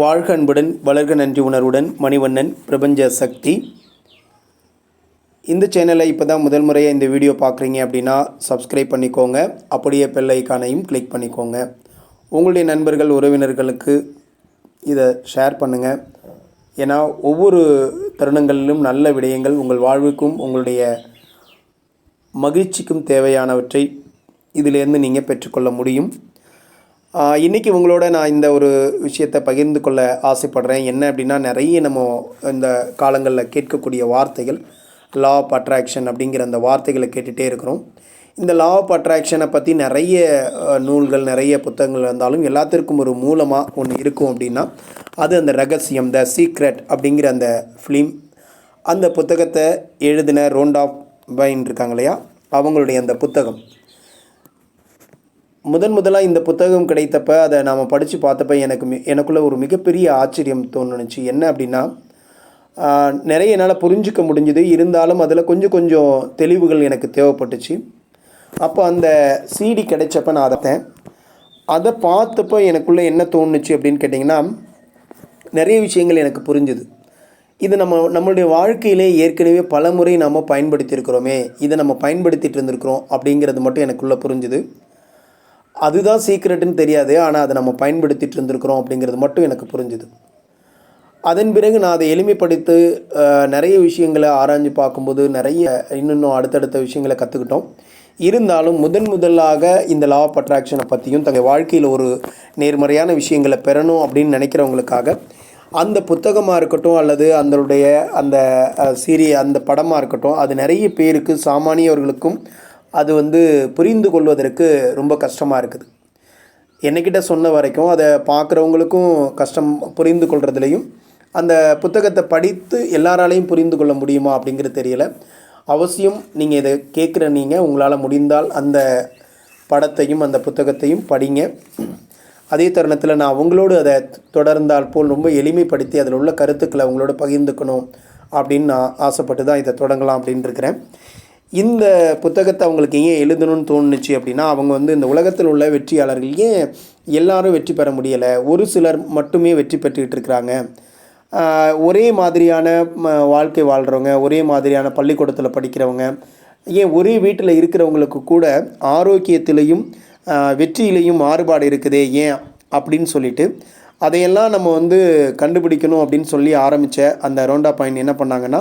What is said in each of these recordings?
வாழ்க அன்புடன் வளர்க நன்றி உணர்வுடன் மணிவண்ணன் பிரபஞ்ச சக்தி. இந்த சேனலை இப்போ தான் முதல் முறையாக இந்த வீடியோ பார்க்குறீங்க அப்படின்னா சப்ஸ்கிரைப் பண்ணிக்கோங்க. அப்படியே பெல் ஐக்கானையும் கிளிக் பண்ணிக்கோங்க. உங்களுடைய நண்பர்கள் உறவினர்களுக்கு இதை ஷேர் பண்ணுங்கள் ஏன்னா ஒவ்வொரு தருணங்களிலும் நல்ல விடயங்கள் உங்கள் வாழ்வுக்கும் உங்களுடைய மகிழ்ச்சிக்கும் தேவையானவற்றை இதிலேருந்து நீங்கள் பெற்றுக்கொள்ள முடியும். இன்றைக்கி உங்களோட நான் இந்த ஒரு விஷயத்தை பகிர்ந்து கொள்ள ஆசைப்படுறேன். என்ன அப்படின்னா நிறைய நம்ம இந்த காலங்களில் கேட்கக்கூடிய வார்த்தைகள் லா ஆஃப் அட்ராக்ஷன் அப்படிங்கிற அந்த வார்த்தைகளை கேட்டுகிட்டே இருக்கிறோம். இந்த லா ஆஃப் அட்ராக்ஷனை பற்றி நிறைய நூல்கள் நிறைய புத்தகங்கள் இருந்தாலும் எல்லாத்திற்கும் ஒரு மூலமாக ஒன்று இருக்கும் அப்படின்னா அது அந்த ரகசியம் த சீக்ரெட் அப்படிங்கிற அந்த ஃபிலிம் அந்த புத்தகத்தை எழுதின ரோண்டாஃப் பைன் இருக்காங்க இல்லையா? அவங்களுடைய அந்த புத்தகம். முதன் முதலாக இந்த புத்தகம் கிடைத்தப்ப அதை நாம் படித்து பார்த்தப்ப எனக்கு மி எனக்குள்ளே ஒரு மிகப்பெரிய ஆச்சரியம் தோணுச்சு என்ன அப்படின்னா நிறைய என்னால் புரிஞ்சுக்க முடிஞ்சுது. இருந்தாலும் அதில் கொஞ்சம் கொஞ்சம் தெளிவுகள் எனக்கு தேவைப்பட்டுச்சு. அப்போ அந்த சிடி கிடைச்சப்ப நான் அதை அதை பார்த்தப்போ எனக்குள்ளே என்ன தோணுச்சு அப்படின்னு கேட்டிங்கன்னா நிறைய விஷயங்கள் எனக்கு புரிஞ்சுது. இது நம்ம நம்மளுடைய வாழ்க்கையிலே ஏற்கனவே பல முறை நாம் பயன்படுத்தியிருக்கிறோமே இதை நம்ம பயன்படுத்திகிட்டு இருந்திருக்கிறோம் அப்படிங்கிறது மட்டும் எனக்குள்ளே புரிஞ்சுது. அதுதான் சீக்ரெட்டுன்னு தெரியாது ஆனால் அதை நம்ம பயன்படுத்திட்டு இருந்திருக்கிறோம் அப்படிங்கிறது மட்டும் எனக்கு புரிஞ்சுது. அதன் பிறகு நான் அதை எளிமைப்படுத்தி நிறைய விஷயங்களை ஆராய்ஞ்சு பார்க்கும்போது நிறைய இன்னும் அடுத்தடுத்த விஷயங்களை கற்றுக்கிட்டோம் இருந்தாலும் முதன் முதலாக இந்த லா ஆஃப் அட்ராக்ஷனை பற்றியும் தங்கள் வாழ்க்கையில் ஒரு நேர்மறையான விஷயங்களை பெறணும் அப்படின்னு நினைக்கிறவங்களுக்காக அந்த புத்தகமாக இருக்கட்டும் அல்லது அதனுடைய அந்த சீரிய அந்த படமாக இருக்கட்டும் அது நிறைய பேருக்கு சாமானியவர்களுக்கும் அது வந்து புரிந்து கொள்வதற்கு ரொம்ப கஷ்டமாக இருக்குது. என்னைக்கிட்ட சொன்ன வரைக்கும் அதை பார்க்குறவங்களுக்கும் கஷ்டம் புரிந்து கொள்கிறதுலையும் அந்த புத்தகத்தை படித்து எல்லாராலையும் புரிந்து கொள்ள முடியுமா அப்படிங்கிறது தெரியல. அவசியம் நீங்கள் இதை கேட்குற நீங்கள் உங்களால் முடிந்தால் அந்த படத்தையும் அந்த புத்தகத்தையும் படிங்க. அதே தருணத்தில் நான் அவங்களோடு அதை தொடர்ந்தால் போல் ரொம்ப எளிமைப்படுத்தி அதில் உள்ள கருத்துக்களை அவங்களோட பகிர்ந்துக்கணும் அப்படின்னு நான் ஆசைப்பட்டு தான் இதை தொடங்கலாம் அப்படின்னு இருக்கிறேன் இந்த புத்தகத்தை அவங்களுக்கு ஏன் எழுதணும்னு தோணுச்சு அப்படின்னா அவங்க வந்து இந்த உலகத்தில் உள்ள வெற்றியாளர்கள் ஏன் எல்லாரும் வெற்றி பெற முடியலை? ஒரு சிலர் மட்டுமே வெற்றி பெற்றுக்கிட்டு இருக்கிறாங்க. ஒரே மாதிரியான வாழ்க்கை வாழ்கிறவங்க ஒரே மாதிரியான பள்ளிக்கூடத்தில் படிக்கிறவங்க ஏன் ஒரே வீட்டில் இருக்கிறவங்களுக்கு கூட ஆரோக்கியத்திலையும் வெற்றியிலையும் மாறுபாடு இருக்குதே ஏன் அப்படின்னு சொல்லிட்டு அதையெல்லாம் நம்ம வந்து கண்டுபிடிக்கணும் அப்படின்னு சொல்லி ஆரம்பித்த அந்த ரோண்டா பாயிண்ட் என்ன பண்ணாங்கன்னா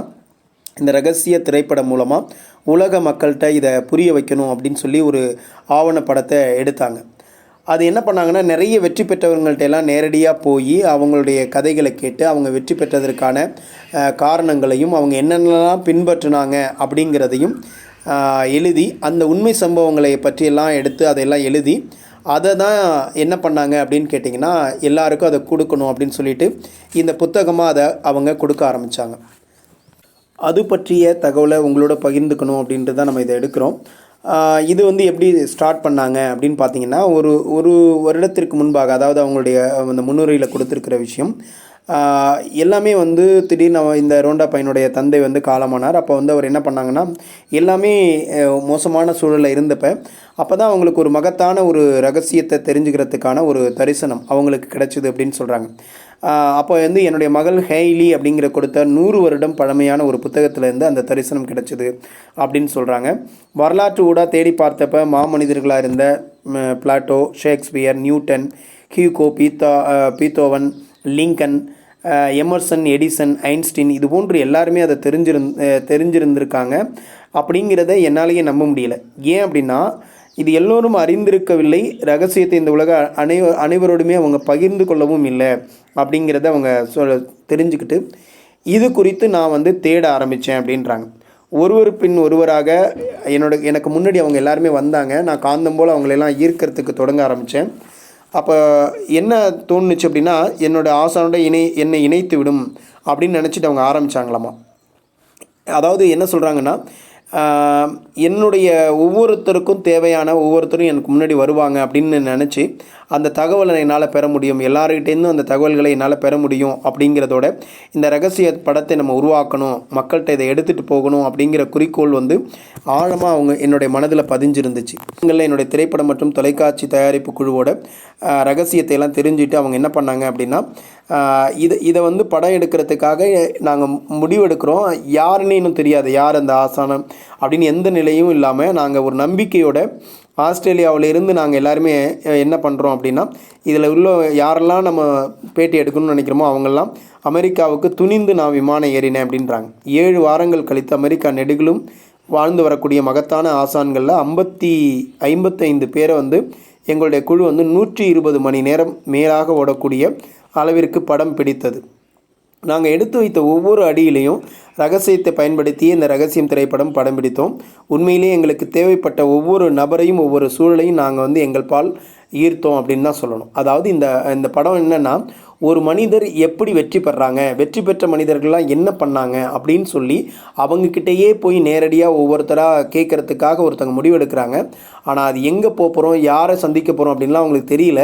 இந்த ரகசிய திரைப்படம் மூலமாக உலக மக்கள்கிட்ட இதை புரிய வைக்கணும் அப்படின்னு சொல்லி ஒரு ஆவணப்படத்தை எடுத்தாங்க. அது என்ன பண்ணாங்கன்னா நிறைய வெற்றி பெற்றவங்கள்ட்ட எல்லாம் நேரடியாக போய் அவங்களுடைய கதைகளை கேட்டு அவங்க வெற்றி பெற்றதற்கான காரணங்களையும் அவங்க என்னென்னலாம் பின்பற்றினாங்க அப்படிங்கிறதையும் எழுதி அந்த உண்மை சம்பவங்களை பற்றியெல்லாம் எடுத்து அதையெல்லாம் எழுதி அதை தான் என்ன பண்ணாங்க அப்படின்னு கேட்டிங்கன்னா எல்லாருக்கும் அதை கொடுக்கணும் அப்படின்னு சொல்லிட்டு இந்த புத்தகமாக அதை அவங்க கொடுக்க ஆரம்பித்தாங்க அது பற்றிய தகவலை உங்களோட பகிர்ந்துக்கணும் அப்படின்ட்டு தான் நம்ம இதை எடுக்கிறோம். இது வந்து எப்படி ஸ்டார்ட் பண்ணாங்க அப்படின்னு பார்த்தீங்கன்னா ஒரு ஒரு வருடத்திற்கு முன்பாக அதாவது அவங்களுடைய அந்த முன்னுரையில் கொடுத்துருக்கிற விஷயம் எல்லாமே வந்து திடீர்னு இந்த ரோண்டா பையனுடைய தந்தை வந்து காலமானார். அப்போ வந்து அவர் என்ன பண்ணாங்கன்னா எல்லாமே மோசமான சூழலில் இருந்தப்ப அப்போ தான் அவங்களுக்கு ஒரு மகத்தான ஒரு ரகசியத்தை தெரிஞ்சுக்கிறதுக்கான ஒரு தரிசனம் அவங்களுக்கு கிடைச்சிது அப்படின்னு சொல்கிறாங்க அப்போ வந்து என்னுடைய மகள் ஹெய்லி அப்படிங்கிற கொடுத்த நூறு வருடம் பழமையான ஒரு புத்தகத்திலேருந்து அந்த தரிசனம் கிடைச்சிது அப்படின்னு சொல்கிறாங்க வரலாற்று ஊடாக தேடி பார்த்தப்ப மாமனிதர்களாக இருந்த Plato Shakespeare Newton Hugo பீத்தா Beethoven Lincoln Emerson Edison Einstein இது போன்று எல்லாருமே அதை தெரிஞ்சிருந் தெரிஞ்சிருந்திருக்காங்க. அப்படிங்கிறத என்னாலேயே நம்ப முடியல. ஏன் அப்படின்னா இது எல்லோரும் அறிந்திருக்கவில்லை. ரகசியத்தை இந்த உலக அனை அனைவரோடுமே அவங்க பகிர்ந்து கொள்ளவும் இல்லை அப்படிங்கிறத அவங்க சொல் தெரிஞ்சுக்கிட்டு இது குறித்து நான் வந்து தேட ஆரம்பித்தேன் அப்படின்றாங்க. ஒருவர் பின் ஒருவராக என்னோட எனக்கு முன்னாடி அவங்க எல்லாருமே வந்தாங்க. நான் காந்தம் போல் அவங்களெல்லாம் ஈர்க்கிறதுக்கு தொடங்க ஆரம்பித்தேன் அப்போ என்ன தோணுச்சு அப்படின்னா என்னோடய ஆசானோட இணை என்னை இணைத்து விடும் அப்படின்னு நினச்சிட்டு அவங்க ஆரம்பித்தாங்களாமா அதாவது என்ன சொல்கிறாங்கன்னா என்னுடைய ஒவ்வொருத்தருக்கும் தேவையான ஒவ்வொருத்தரும் எனக்கு முன்னாடி வருவாங்க அப்படின்னு நினச்சி அந்த தகவலை என்னால் பெற முடியும். எல்லாருக்கிட்டேருந்தும் அந்த தகவல்களை என்னால் பெற முடியும் அப்படிங்கிறதோட இந்த ரகசிய படத்தை நம்ம உருவாக்கணும் மக்கள்கிட்ட இதை எடுத்துகிட்டு போகணும் அப்படிங்கிற குறிக்கோள் வந்து ஆழமாக அவங்க என்னுடைய மனதில் பதிஞ்சிருந்துச்சு. இவங்களில் என்னுடைய திரைப்படம் மற்றும் தொலைக்காட்சி தயாரிப்பு குழுவோட ரகசியத்தை எல்லாம் தெரிஞ்சுட்டு அவங்க என்ன பண்ணாங்க அப்படின்னா இதை இதை வந்து படம் எடுக்கிறதுக்காக நாங்கள் முடிவெடுக்கிறோம். யாருன்னு இன்னும் தெரியாது. யார் அந்த ஆசானம்? அப்படின்னு எந்த நிலையும் இல்லாமல் நாங்கள் ஒரு நம்பிக்கையோட ஆஸ்திரேலியாவிலேருந்து நாங்கள் எல்லாருமே என்ன பண்ணுறோம் அப்படின்னா இதில் உள்ள யாரெல்லாம் நம்ம பேட்டி எடுக்கணும்னு நினைக்கிறோமோ அவங்கெல்லாம் அமெரிக்காவுக்கு துணிந்து நான் விமானம் ஏறினேன் அப்படின்றாங்க. ஏழு வாரங்கள் கழித்து அமெரிக்கா நெடுகிலும் வாழ்ந்து வரக்கூடிய மகத்தான ஆசான்களில் ஐம்பத்தி ஐம்பத்தைந்து பேரை வந்து எங்களுடைய குழு வந்து நூற்றி இருபது மணி நேரம் மேலாக ஓடக்கூடிய அளவிற்கு படம் பிடித்தது. நாங்கள் எடுத்து வைத்த ஒவ்வொரு அடியிலையும் ரகசியத்தை பயன்படுத்தி இந்த ரகசியம் திரைப்படம் படம் பிடித்தோம். உண்மையிலேயே எங்களுக்கு தேவைப்பட்ட ஒவ்வொரு நபரையும் ஒவ்வொரு சூழலையும் நாங்கள் வந்து எங்கள் பால் ஈர்த்தோம் அப்படின்னு தான் சொல்லணும். அதாவது இந்த இந்த படம் என்னென்னா ஒரு மனிதர் எப்படி வெற்றி பெறாங்க? வெற்றி பெற்ற மனிதர்கள்லாம் என்ன பண்ணாங்க? அப்படின்னு சொல்லி அவங்கக்கிட்டேயே போய் நேரடியாக ஒவ்வொருத்தராக கேட்குறதுக்காக ஒருத்தவங்க முடிவெடுக்கிறாங்க. ஆனால் அது எங்கே போகிறோம் யாரை சந்திக்க போகிறோம் அப்படின்லாம் அவங்களுக்கு தெரியல.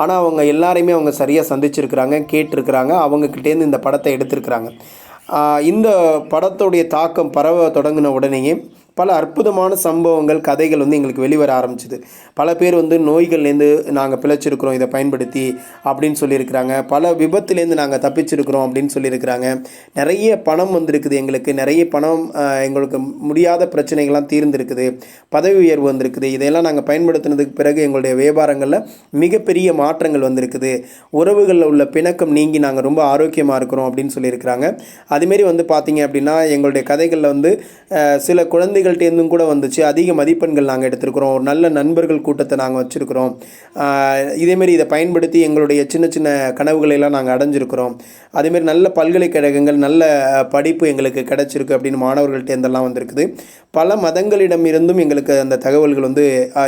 ஆனால் அவங்க எல்லாரையுமே அவங்க சரியாக சந்திச்சிருக்கிறாங்க கேட்டிருக்கிறாங்க. அவங்கக்கிட்டேருந்து இந்த படத்தை எடுத்திருக்கிறாங்க. இந்த படத்துடைய தாக்கம் பரவ தொடங்கின உடனேயே பல அற்புதமான சம்பவங்கள் கதைகள் வந்து எங்களுக்கு வெளிவர ஆரம்பிச்சிது. பல பேர் வந்து நோய்கள்லேருந்து நாங்கள் பிழைச்சிருக்கிறோம் இதை பயன்படுத்தி அப்படின்னு சொல்லியிருக்கிறாங்க. பல விபத்துலேருந்து நாங்கள் தப்பிச்சிருக்கிறோம் அப்படின்னு சொல்லியிருக்கிறாங்க. நிறைய பணம் வந்திருக்குது எங்களுக்கு. நிறைய பணம் எங்களுக்கு முடியாத பிரச்சனைகள்லாம் தீர்ந்திருக்குது. பதவி உயர்வு வந்திருக்குது. இதையெல்லாம் நாங்கள் பயன்படுத்தினதுக்கு பிறகு எங்களுடைய வியாபாரங்களில் மிகப்பெரிய மாற்றங்கள் வந்திருக்குது. உறவுகளில் உள்ள பிணக்கம் நீங்கி நாங்கள் ரொம்ப ஆரோக்கியமாக இருக்கிறோம் அப்படின்னு சொல்லியிருக்கிறாங்க. அதுமாரி வந்து பார்த்தீங்க அப்படின்னா எங்களுடைய கதைகளில் வந்து சில குழந்தைகள் குழந்தைகள்கிட்டேருந்தும் கூட வந்துச்சு. அதிக மதிப்பெண்கள் நாங்கள் எடுத்திருக்கிறோம். ஒரு நல்ல நண்பர்கள் கூட்டத்தை நாங்கள் வச்சுருக்கிறோம். இதேமாரி இதை பயன்படுத்தி எங்களுடைய சின்ன சின்ன கனவுகளையெல்லாம் நாங்கள் அடைஞ்சிருக்கிறோம். அதேமாரி நல்ல பல்கலைக்கழகங்கள் நல்ல படிப்பு எங்களுக்கு கிடைச்சிருக்கு அப்படின்னு மாணவர்கள்ட்டேருந்தெல்லாம் வந்திருக்குது. பல மதங்களிடம் இருந்தும் எங்களுக்கு அந்த தகவல்கள் வந்து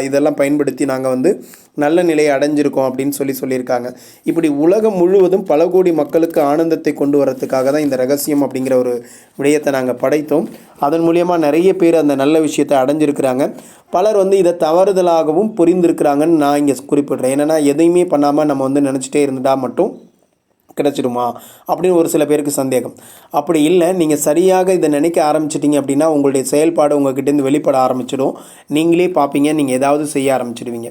இதெல்லாம் பயன்படுத்தி நாங்கள் வந்து நல்ல நிலையை அடைஞ்சிருக்கோம் அப்படின்னு சொல்லி சொல்லியிருக்காங்க. இப்படி உலகம் முழுவதும் பல கோடி மக்களுக்கு ஆனந்தத்தை கொண்டு வரத்துக்காக தான் இந்த ரகசியம் அப்படிங்கிற ஒரு விடயத்தை நாங்கள் படைத்தோம். அதன் மூலியமாக நிறைய பேர் அந்த நல்ல விஷயத்தை அடைஞ்சிருக்கிறாங்க. பலர் வந்து இதை தவறுதலாகவும் புரிந்திருக்கிறாங்கன்னு நான் இங்கே குறிப்பிடுறேன். ஏன்னா எதையுமே பண்ணாமல் நம்ம வந்து நினச்சிட்டே இருந்துட்டால் மட்டும் கிடைச்சிடுமா அப்படின்னு ஒரு சில பேருக்கு சந்தேகம். அப்படி இல்லை நீங்கள் சரியாக இதை நினைக்க ஆரம்பிச்சிட்டிங்க அப்படின்னா உங்களுடைய செயல்பாடு உங்ககிட்டேருந்து வெளிப்பட ஆரம்பிச்சிடும். நீங்களே பார்ப்பீங்க நீங்கள் ஏதாவது செய்ய ஆரம்பிச்சிடுவீங்க.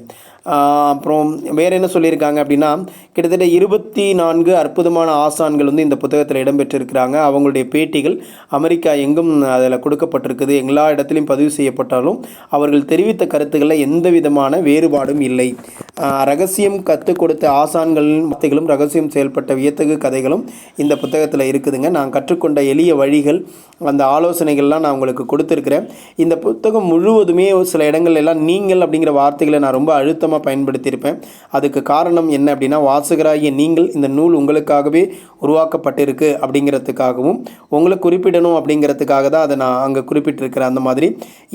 அப்புறம் வேறு என்ன சொல்லியிருக்காங்க அப்படின்னா கிட்டத்தட்ட இருபத்தி நான்கு அற்புதமான ஆசான்கள் வந்து இந்த புத்தகத்தில் இடம்பெற்றிருக்கிறாங்க. அவங்களுடைய பேட்டிகள் அமெரிக்கா எங்கும் அதில் கொடுக்கப்பட்டிருக்குது. எல்லா இடத்துலையும் பதிவு செய்யப்பட்டாலும் அவர்கள் தெரிவித்த கருத்துக்களில் எந்த விதமான வேறுபாடும் இல்லை. ரகசியம் கற்றுக் கொடுத்த ஆசான்களின் வார்த்தைகளும் ரகசியம் செயல்பட்ட வியத்தகு கதைகளும் இந்த புத்தகத்தில் இருக்குதுங்க. நான் கற்றுக்கொண்ட எளிய வழிகள் அந்த ஆலோசனைகள்லாம் நான் உங்களுக்கு கொடுத்துருக்குறேன். இந்த புத்தகம் முழுவதுமே சில இடங்கள் எல்லாம் நீங்கள் அப்படிங்கிற வார்த்தைகளை நான் ரொம்ப அழுத்தம் அதிகமாக பயன்படுத்தியிருப்பேன். அதுக்கு காரணம் என்ன அப்படின்னா வாசகராகிய நீங்கள் இந்த நூல் உங்களுக்காகவே உருவாக்கப்பட்டிருக்கு அப்படிங்கிறதுக்காகவும் உங்களை குறிப்பிடணும் அப்படிங்கிறதுக்காக தான் அதை நான் அங்கே குறிப்பிட்டிருக்கிறேன் அந்த மாதிரி.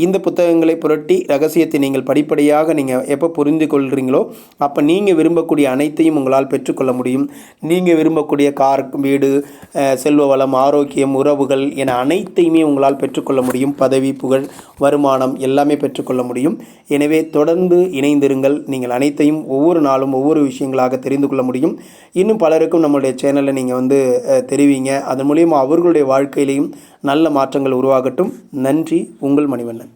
இந்த புத்தகங்களை புரட்டி ரகசியத்தை நீங்கள் படிப்படியாக நீங்கள் எப்போ புரிந்து கொள்கிறீங்களோ அப்போ நீங்கள் விரும்பக்கூடிய அனைத்தையும் உங்களால் பெற்றுக்கொள்ள முடியும். நீங்கள் விரும்பக்கூடிய கார் வீடு செல்வ வளம் ஆரோக்கியம் உறவுகள் என அனைத்தையுமே உங்களால் பெற்றுக்கொள்ள முடியும். பதவி புகழ் வருமானம் எல்லாமே பெற்றுக்கொள்ள முடியும். எனவே தொடர்ந்து இணைந்திருங்கள். நீங்கள் அனைத்தையும் ஒவ்வொரு நாளும் ஒவ்வொரு விஷயங்களாக தெரிந்து கொள்ள முடியும். இன்னும் பலருக்கும் நம்மளுடைய சேனலில் நீங்கள் வந்து தெரிவிங்க. அதன் மூலியமாக அவர்களுடைய வாழ்க்கையிலையும் நல்ல மாற்றங்கள் உருவாகட்டும். நன்றி. உங்கள் மணிவண்ணன்.